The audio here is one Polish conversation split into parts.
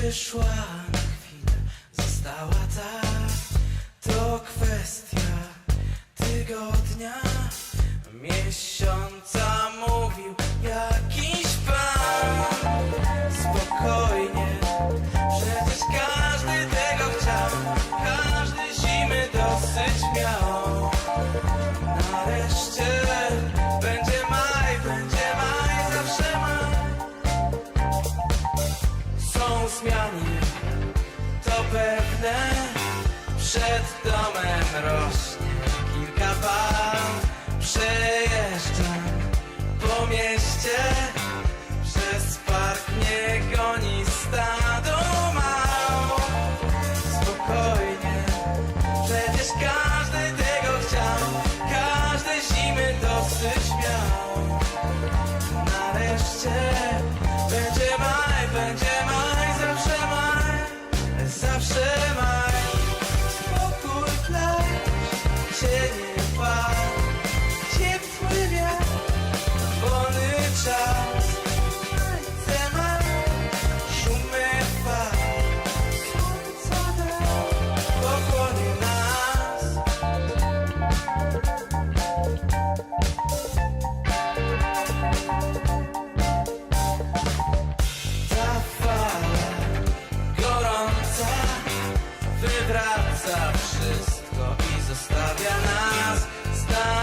Przyszła na chwilę, została tak To kwestia tygodnia Miesiąca mówił jakiś pan. Spokojnie, przecież każdy tego chciał Każdy zimy dosyć miał. Nareszcie Są zmiany, to pewne Przed domem rośnie. Kilka palm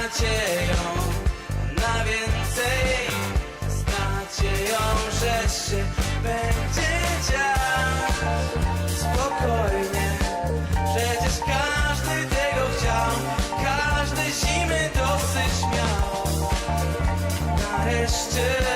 nadzieją na więcej, z nadzieją, że się będzie dziać. Spokojnie, przecież każdy tego chciał, każdy zimy dosyć miał. Nareszcie